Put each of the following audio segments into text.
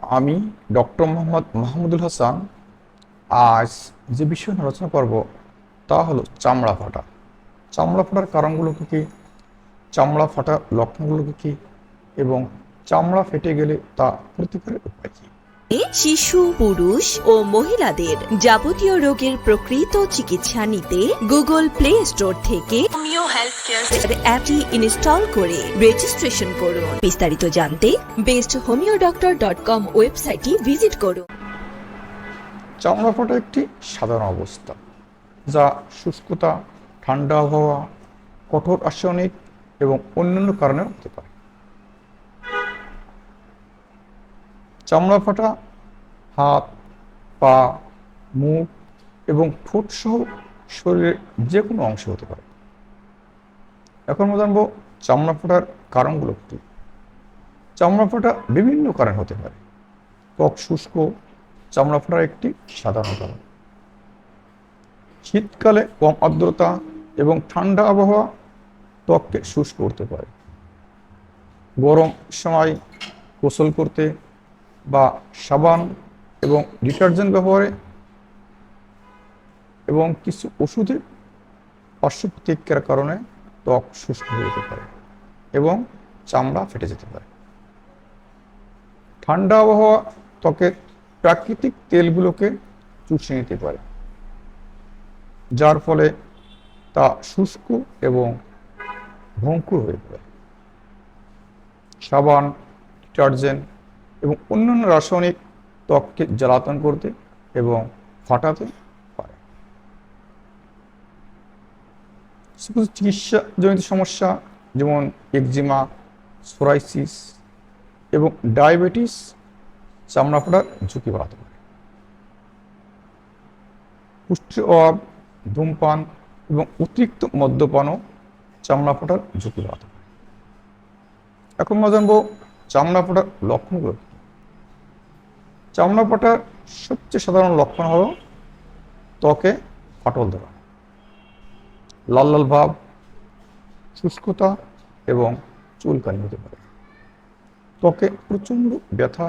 আমি ডক্টর মোহাম্মদ মাহমুদুল হাসান। আজ যে বিষয় নিয়ে আলোচনা করব, তা হলো চামড়া ফাটা। চামড়া ফাটার কারণগুলো কী, চামড়া ফাটার লক্ষণগুলো কী কী, এবং চামড়া ফেটে গেলে তা প্রতিকারের উপায় কী? শিশু পুরুষ ও মহিলাদের যাবতীয় রোগের প্রকৃত চিকিৎসা নিতে গুগল প্লে স্টোর থেকে অ্যাপটি ইনস্টল করে রেজিস্ট্রেশন করুন। বিস্তারিত জানতে best homeo doctor dot com ওয়েবসাইটটি ভিজিট করুন। চামড়া ফাটা একটি সাধারণ অবস্থা যা শুষ্কতা ঠান্ডা আবহাওয়া কঠোর রাসায়নিক এবং অন্যান্য কারণে হতে পারে। চামড়া ফাটা হাত, পা, মুখ এবং ঠোঁট সহ শরীরের যে কোনো অংশ হতে পারে। এখন আমরা জানব চামড়া ফাটার কারণগুলো কী? চামড়া ফাটা বিভিন্ন কারণ হতে পারে। ত্বক শুষ্ক চামড়া ফাটার একটি সাধারণ কারণ। শীতকালে কম আর্দ্রতা এবং ঠান্ডা আবহাওয়া ত্বককে শুষ্ক করতে পারে। গরম সময় গোসল করতে বা সাবান এবং ডিটারজেন্ট ব্যবহারে এবং কিছু ওষুধের পার্শ্ব প্রতিক্রিয়ার কারণে ত্বক শুষ্ক হয়ে যেতে পারে এবং চামড়া ফেটে যেতে পারে। ঠান্ডা আবহাওয়া ত্বকের প্রাকৃতিক তেলগুলোকে চুষে নিতে পারে, যার ফলে তা শুষ্ক এবং ভঙ্কুর হয়ে পড়ে। সাবান, ডিটারজেন্ট এবং অন্যান্য রাসায়নিক ত্বককে জ্বালাতন করতে এবং ফাটাতে পারে। চিকিৎসাজনিত সমস্যা যেমন একজিমা সোরাইসিস এবং ডায়াবেটিস চামড়া ফাটার ঝুঁকি বাড়াতে পারে। পুষ্টি অভাব, ধূমপান এবং অতিরিক্ত মদ্যপানও চামড়া ফাটার ঝুঁকি বাড়াতে পারে। এখন আমরা জানব চামড়া ফাটার লক্ষণগুলো? চামড়া ফাটার সবচেয়ে সাধারণ লক্ষণ হলো ত্বকে ফাটল ধরা, লাল লাল ভাব, শুষ্কতা এবং চুলকানি হতে পারে। ত্বকে প্রচণ্ড ব্যথা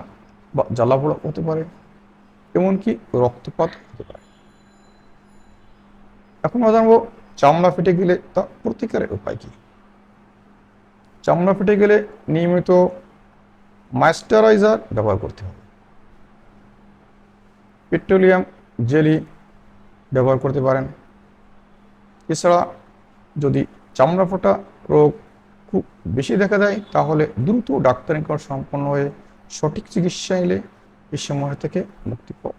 বা জ্বালাপোড়া হতে পারে, এমনকি রক্তপাত হতে পারে। এখন জানব চামড়া ফেটে গেলে তা প্রতিকারের উপায় কী? চামড়া ফেটে গেলে নিয়মিত ময়েশ্চারাইজার ব্যবহার করতে হবে। পেট্রোলিয়াম জেলি ব্যবহার করতে পারেন। এছাড়া যদি চামড়া ফোটা রোগ খুব বেশি দেখা দেয়, তাহলে দ্রুত ডাক্তারি করা সম্পন্ন হয়ে সঠিক চিকিৎসা নিলে এই সময় থেকে মুক্তি পাওয়া